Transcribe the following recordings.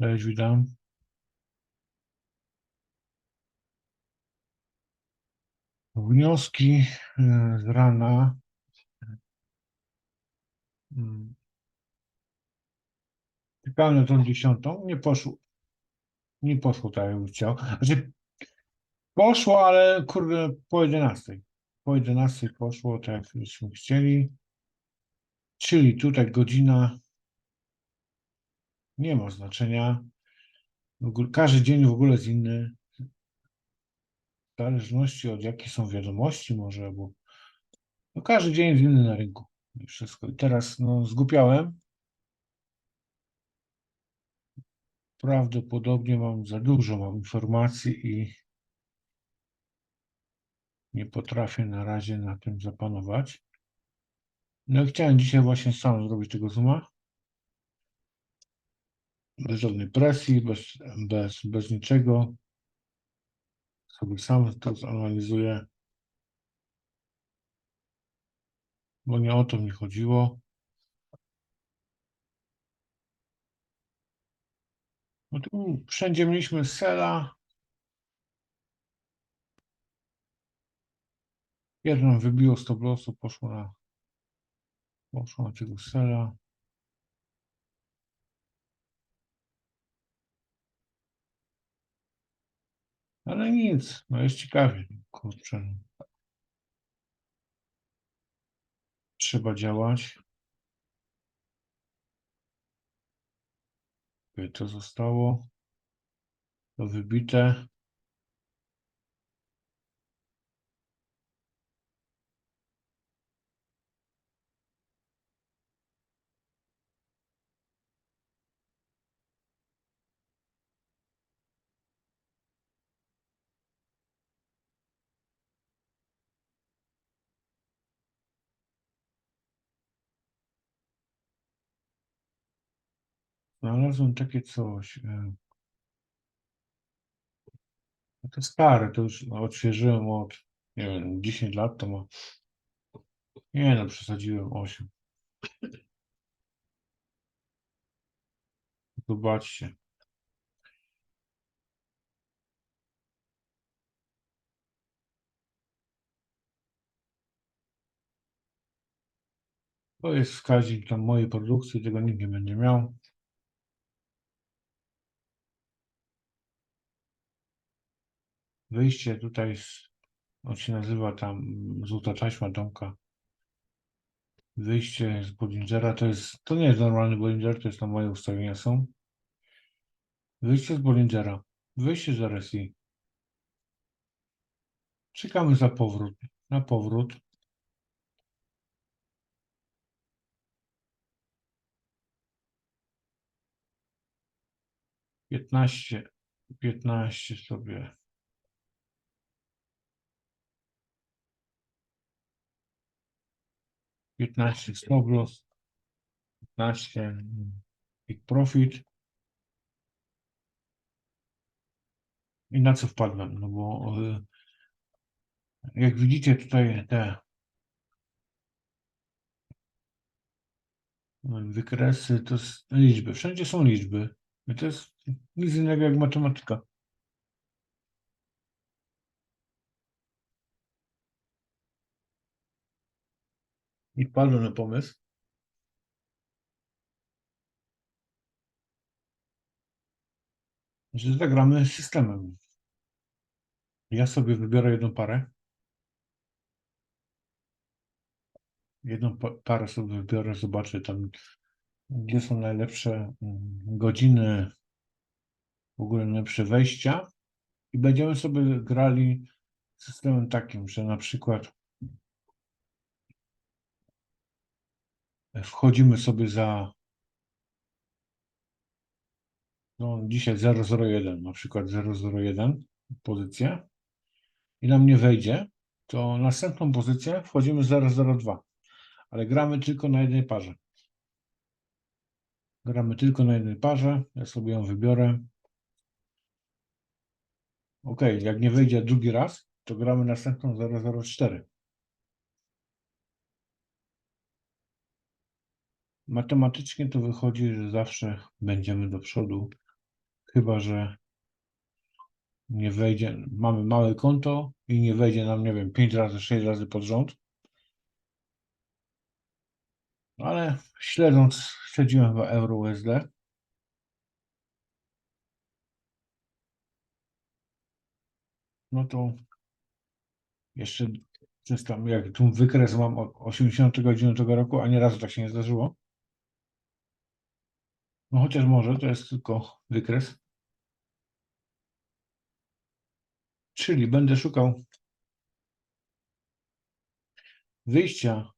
Cześć, witam. Wnioski e, z rana. Mm. Czekałem na tą dziesiątą, nie poszło. Nie poszło tak, jakbym chciał. Znaczy, poszło, ale kurde, po 11. Po 11 poszło tak, jak żeśmy chcieli. Czyli tutaj godzina nie ma znaczenia. Każdy dzień w ogóle jest inny. W zależności od jakie są wiadomości może, bo no każdy dzień jest inny na rynku. I wszystko. I teraz no, zgupiałem. Prawdopodobnie mam za dużo mam informacji i nie potrafię na razie na tym zapanować. No i chciałem dzisiaj właśnie sam zrobić tego zooma. Bez żadnej presji, bez, bez, bez niczego. Sobie sam to zanalizuję. Bo nie o to mi chodziło. No tu wszędzie mieliśmy sela. Jedną wybiło stop lossu, poszło na poszło na tego sela. Ale nic, no jest ciekawie, kurczę. Trzeba działać. To zostało. To wybite. Znalazłem takie coś. e, no To stare, to już odświeżyłem od, nie wiem, 10 lat to ma. Nie no, przesadziłem 8. Zobaczcie. To jest wskaźnik tam mojej produkcji, tego nikt nie będzie miał. Wyjście tutaj, z, on się nazywa tam złota taśma domka. Wyjście z Bollingera to jest, to nie jest normalny Bollinger, to jest tam moje ustawienia są. Wyjście z Bollingera, wyjście z RSI. Czekamy za powrót, na powrót. Piętnaście, piętnaście sobie. Piętnaście stop loss. Piętnaście mm, big profit. I na co wpadłem? No bo y, jak widzicie tutaj te wykresy to liczby. Wszędzie są liczby. I to jest nic innego jak matematyka. I wpadłem na pomysł. Że zagramy systemem. Ja sobie wybiorę jedną parę. Jedną pa- parę sobie wybiorę, zobaczę tam, gdzie są najlepsze mm, godziny, w ogóle najlepsze wejścia. I będziemy sobie grali systemem takim, że na przykład wchodzimy sobie za no dzisiaj 001, na przykład 001 pozycję i nam nie wejdzie, to następną pozycję wchodzimy 002, ale gramy tylko na jednej parze. Gramy tylko na jednej parze, ja sobie ją wybiorę. Ok, jak nie wejdzie drugi raz, to gramy następną 004. Matematycznie to wychodzi, że zawsze będziemy do przodu chyba że nie wejdzie, mamy małe konto i nie wejdzie nam, nie wiem, 5 razy, 6 razy pod rząd. Ale śledząc, śledziłem w euro USD. No to jeszcze przez tam, jak tu wykres mam od 89 roku, a nie razu tak się nie zdarzyło. No chociaż może, to jest tylko wykres. Czyli będę szukał wyjścia.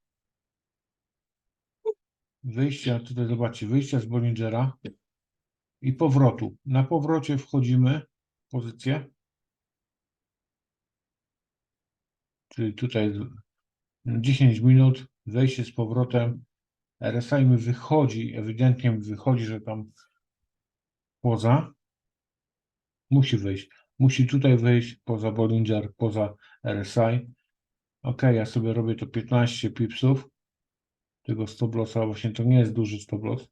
Wyjścia, tutaj zobaczcie, wyjścia z Bollingera i powrotu. Na powrocie wchodzimy w pozycję. Czyli tutaj jest 10 minut, wejście z powrotem. RSI wychodzi, ewidentnie wychodzi, że tam poza. Musi wyjść. Musi tutaj wyjść poza Bollinger, poza RSI. Ok, ja sobie robię to 15 pipsów tego stop lossa. Właśnie to nie jest duży stop loss.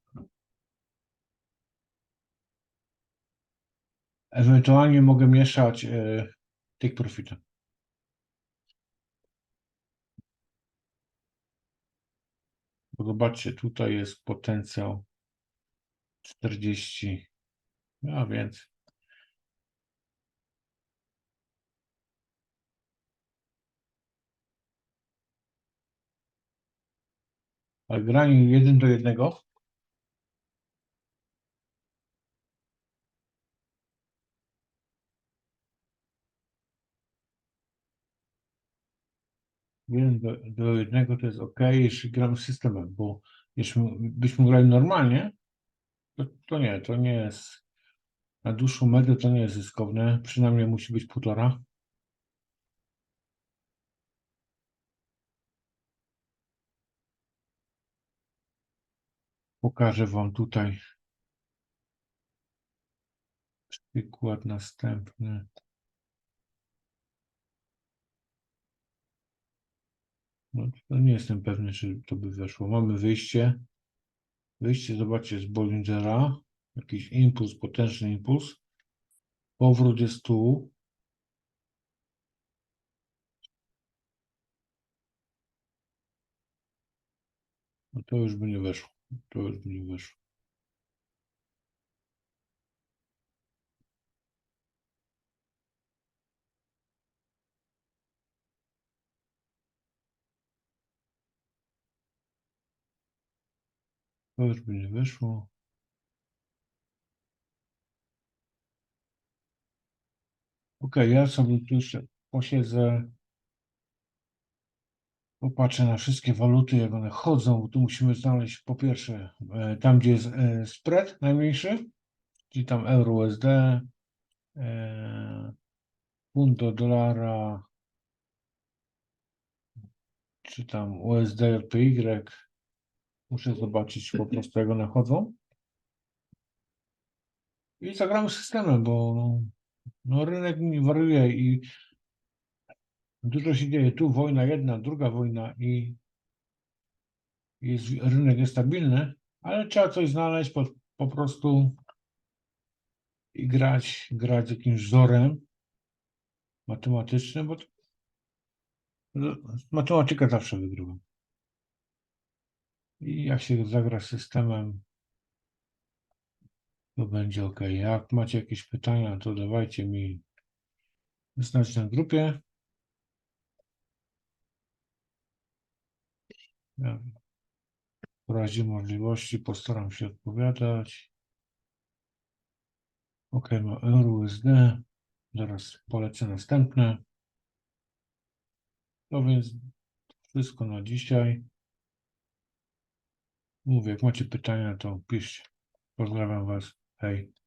Ewentualnie mogę mieszać e, take profity. Zobaczcie, tutaj jest potencjał 40, a więc a granie 1 do 1 Jeden do, do jednego to jest ok, jeśli gramy systemem, bo jeśli byśmy grali normalnie, to, to nie, to nie jest na dłuższą metę to nie jest zyskowne, przynajmniej musi być półtora. Pokażę Wam tutaj przykład następny. No, nie jestem pewny, czy to by weszło. Mamy wyjście. Wyjście, zobaczcie, z Bollingera. Jakiś impuls, potężny impuls. Powrót jest tu. No to już by nie weszło. To już by nie weszło. To już by nie wyszło. Ok, ja sobie tu jeszcze posiedzę. Popatrzę na wszystkie waluty, jak one chodzą, tu musimy znaleźć po pierwsze e, tam, gdzie jest e, spread najmniejszy, czyli tam euro USD, e, funt do dolara, czy tam USD JPY. Muszę zobaczyć po prostu, jak one chodzą. I zagramy systemem, bo no, rynek nie wariuje i dużo się dzieje. Tu wojna jedna, druga wojna i jest, rynek ale trzeba coś znaleźć po, po prostu i grać, grać jakimś wzorem matematycznym, bo no, matematyka zawsze wygrywa. I jak się zagra systemem, to będzie ok. Jak macie jakieś pytania, to dawajcie mi znać na grupie. Ja w razie możliwości postaram się odpowiadać. Ok, ma euro USD. Zaraz polecę następne. No więc wszystko na dzisiaj. Mówię, jak macie pytania, to piszcie. Pozdrawiam Was. Hej.